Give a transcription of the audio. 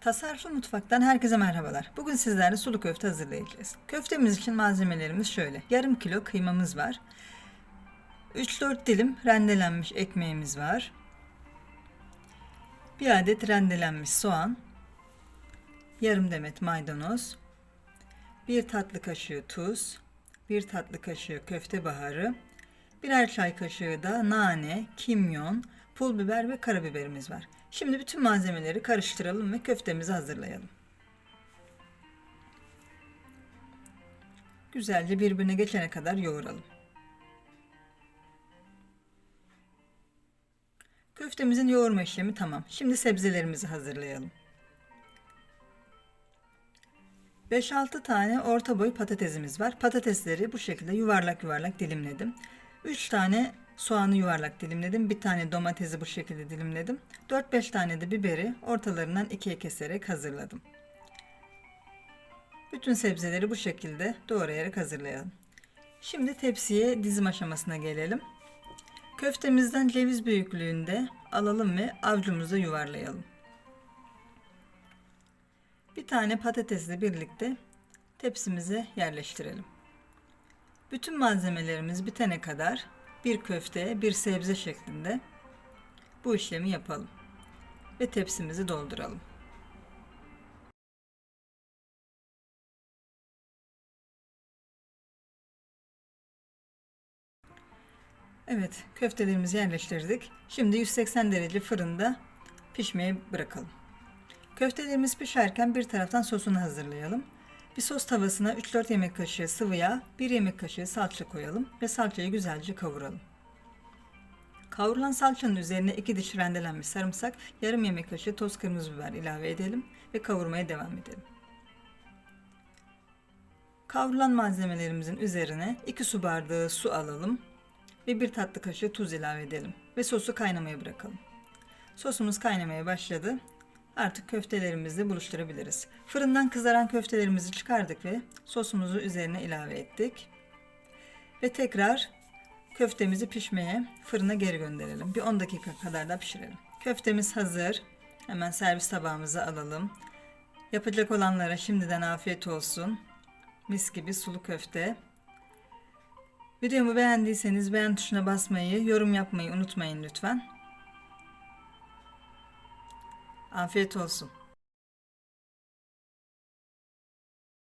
Tasarruflu mutfaktan herkese merhabalar. Bugün sizlerle sulu köfte hazırlayacağız. Köftemiz için malzemelerimiz şöyle. Yarım kilo kıymamız var. 3-4 dilim rendelenmiş ekmeğimiz var. Bir adet rendelenmiş soğan. Yarım demet maydanoz. Bir tatlı kaşığı tuz. Bir tatlı kaşığı köfte baharı. Birer çay kaşığı da nane, kimyon, pul biber ve karabiberimiz var. Şimdi bütün malzemeleri karıştıralım ve köftemizi hazırlayalım. Güzelce birbirine geçene kadar yoğuralım. Köftemizin yoğurma işlemi tamam. Şimdi sebzelerimizi hazırlayalım. 5-6 tane orta boy patatesimiz var. Patatesleri bu şekilde yuvarlak yuvarlak dilimledim. 3 tane soğanı yuvarlak dilimledim. Bir tane domatesi bu şekilde dilimledim. 4-5 tane de biberi ortalarından ikiye keserek hazırladım. Bütün sebzeleri bu şekilde doğrayarak hazırlayalım. Şimdi tepsiye dizim aşamasına gelelim. Köftemizden ceviz büyüklüğünde alalım ve avcumuza yuvarlayalım. Bir tane patatesle birlikte tepsimize yerleştirelim. Bütün malzemelerimiz bitene kadar bir köfte, bir sebze şeklinde bu işlemi yapalım ve tepsimizi dolduralım. Evet, köftelerimizi yerleştirdik. Şimdi 180 derece fırında pişmeye bırakalım. Köftelerimiz pişerken bir taraftan sosunu hazırlayalım. Bir sos tavasına 3-4 yemek kaşığı sıvı yağ, 1 yemek kaşığı salça koyalım ve salçayı güzelce kavuralım. Kavrulan salçanın üzerine 2 diş rendelenmiş sarımsak, yarım yemek kaşığı toz kırmızı biber ilave edelim ve kavurmaya devam edelim. Kavrulan malzemelerimizin üzerine 2 su bardağı su alalım ve 1 tatlı kaşığı tuz ilave edelim ve sosu kaynamaya bırakalım. Sosumuz kaynamaya başladı. Artık köftelerimizi buluşturabiliriz. Fırından kızaran köftelerimizi çıkardık ve sosumuzu üzerine ilave ettik. Ve tekrar köftemizi pişmeye fırına geri gönderelim. Bir 10 dakika kadar da pişirelim. Köftemiz hazır. Hemen servis tabağımıza alalım. Yapacak olanlara şimdiden afiyet olsun. Mis gibi sulu köfte. Videomu beğendiyseniz beğen tuşuna basmayı, yorum yapmayı unutmayın lütfen. Afiyet olsun.